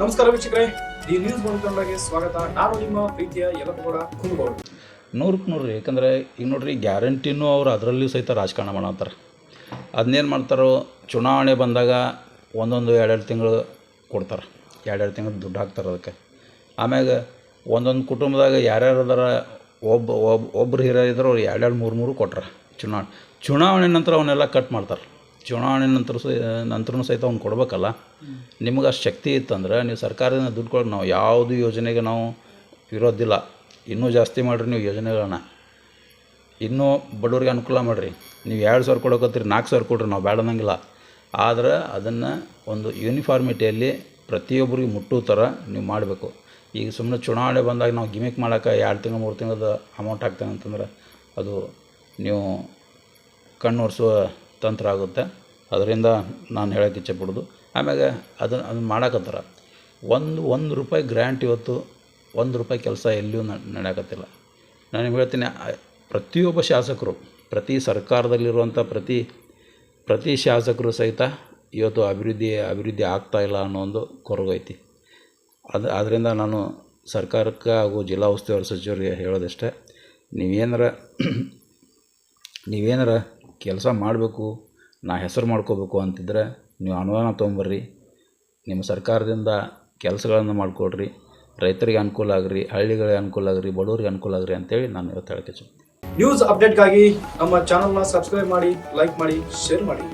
ನಮಸ್ಕಾರ ವೀಕ್ಷಕರೇ. The news ಬಂದ್ಕೊಂಡಾಗೆ ಸ್ವಾಗತ. ನಾನು ನಿಮ್ಮ ಪ್ರೀತಿಯ ಯಲಪಗೌಡ ಕುಂದಗೋಡು ನೂರಕ್ಕೆ ನೂರು ರೀ. ಯಾಕಂದರೆ ಈಗ ನೋಡ್ರಿ, ಗ್ಯಾರಂಟಿನೂ ಅವ್ರು ಅದರಲ್ಲೂ ಸಹಿತ ರಾಜಕಾರಣ ಮಾಡತ್ತಾರೆ. ಅದನ್ನೇನು ಮಾಡ್ತಾರೋ, ಚುನಾವಣೆ ಬಂದಾಗ ಒಂದೊಂದು ಎರಡೆರಡು ತಿಂಗಳು ಕೊಡ್ತಾರೆ. ಎರಡೆರಡು ತಿಂಗಳು ದುಡ್ಡು ಹಾಕ್ತಾರೆ ಅದಕ್ಕೆ. ಆಮ್ಯಾಗ ಒಂದೊಂದು ಕುಟುಂಬದಾಗ ಯಾರ್ಯಾರು ಅದಾರ ಒಬ್ಬ ಒಬ್ಬ ಒಬ್ರು ಇದ್ರೆ ಅವ್ರು ಎರಡೆರಡು ಮೂರು ಮೂರು ಕೊಟ್ರ. ಚುನಾವಣೆ ಚುನಾವಣೆ ನಂತರ ಅವನ್ನೆಲ್ಲ ಕಟ್ ಮಾಡ್ತಾರೆ. ಚುನಾವಣೆ ನಂತರ ನಂತರನೂ ಸಹಿತ ಅವ್ನು ಕೊಡಬೇಕಲ್ಲ. ನಿಮ್ಗೆ ಅಷ್ಟು ಶಕ್ತಿ ಇತ್ತಂದ್ರೆ ನೀವು ಸರ್ಕಾರದಿಂದ ದುಡ್ಡು ಕೊಡೋಕೆ ನಾವು ಯಾವುದು ಯೋಜನೆಗೆ ನಾವು ಇರೋದಿಲ್ಲ ಇನ್ನೂ ಜಾಸ್ತಿ ಮಾಡಿರಿ ನೀವು ಯೋಜನೆಗಳನ್ನ. ಇನ್ನೂ ಬಡವ್ರಿಗೆ ಅನುಕೂಲ ಮಾಡಿರಿ. ನೀವು ಎರಡು ಸಾವಿರ ಕೊಡೋಕತ್ತೀರಿ ನಾಲ್ಕು ಸಾವಿರ ಕೊಡ್ರಿ, ನಾವು ಬೇಡ ಆದರೆ ಅದನ್ನು ಒಂದು ಯೂನಿಫಾರ್ಮಿಟಿಯಲ್ಲಿ ಪ್ರತಿಯೊಬ್ಬರಿಗೆ ಮುಟ್ಟೋ ಥರ ನೀವು ಮಾಡಬೇಕು. ಈಗ ಸುಮ್ಮನೆ ಚುನಾವಣೆ ಬಂದಾಗ ನಾವು ಗಿಮಿಕ್ ಮಾಡೋಕೆ ಎರಡು ತಿಂಗಳು, ಮೂರು ತಿಂಗಳದ ಅಮೌಂಟ್ ಹಾಕ್ತೇನೆ ಅಂತಂದ್ರೆ ಅದು ನೀವು ಕಣ್ಣು ಒರೆಸುವ ತಂತ್ರ ಆಗುತ್ತೆ. ಅದರಿಂದ ನಾನು ಹೇಳೋಕ್ಕೆ ಇಚ್ಛೆಪಡೋದು ಆಮ್ಯಾಗ ಅದನ್ನು ಅದನ್ನು ಮಾಡಕತ್ತಾರ. ಒಂದು ಒಂದು ರೂಪಾಯಿ ಗ್ರ್ಯಾಂಟ್ ಇವತ್ತು, ಒಂದು ರೂಪಾಯಿ ಕೆಲಸ ಎಲ್ಲಿಯೂ ನಡೆಯಕತ್ತಿಲ್ಲ. ನಾನು ಹೇಳ್ತೀನಿ ಪ್ರತಿಯೊಬ್ಬ ಶಾಸಕರು, ಪ್ರತಿ ಸರ್ಕಾರದಲ್ಲಿರುವಂಥ ಪ್ರತಿ ಪ್ರತಿ ಶಾಸಕರು ಸಹಿತ ಇವತ್ತು ಅಭಿವೃದ್ಧಿ ಅಭಿವೃದ್ಧಿ ಆಗ್ತಾಯಿಲ್ಲ ಅನ್ನೋ ಒಂದು ಕೊರಗೈತಿ ಅದು ಆದ್ದರಿಂದ ನಾನು ಸರ್ಕಾರಕ್ಕೆ ಹಾಗೂ ಜಿಲ್ಲಾ ಉಸ್ತುವಾರಿ ಸಚಿವರಿಗೆ ಹೇಳೋದಷ್ಟೇ. ನೀವೇನಾರ ನೀವೇನಾರ ಕೆಲಸ ಮಾಡಬೇಕು, ನಾ ಹೆಸರು ಮಾಡ್ಕೋಬೇಕು ಅಂತಿದ್ರೆ ನೀವು ಅನುದಾನ ತೊಗೊಂಬರ್ರಿ. ನಿಮ್ಮ ಸರ್ಕಾರದಿಂದ ಕೆಲಸಗಳನ್ನು ಮಾಡಿಕೊಡ್ರಿ. ರೈತರಿಗೆ ಅನುಕೂಲ ಆಗ್ರಿ, ಹಳ್ಳಿಗಳಿಗೆ ಅನುಕೂಲ ಆಗ್ರಿ, ಬಡವರಿಗೆ ಅನುಕೂಲ ಆಗ್ರಿ ಅಂತೇಳಿ ನಾನು ಇವತ್ತು ಹೇಳಕ್ಕೆ ನ್ಯೂಸ್ ಅಪ್ಡೇಟ್ಗಾಗಿ ನಮ್ಮ ಚಾನಲ್ನ ಸಬ್ಸ್ಕ್ರೈಬ್ ಮಾಡಿ ಲೈಕ್ ಮಾಡಿ ಶೇರ್ ಮಾಡಿ.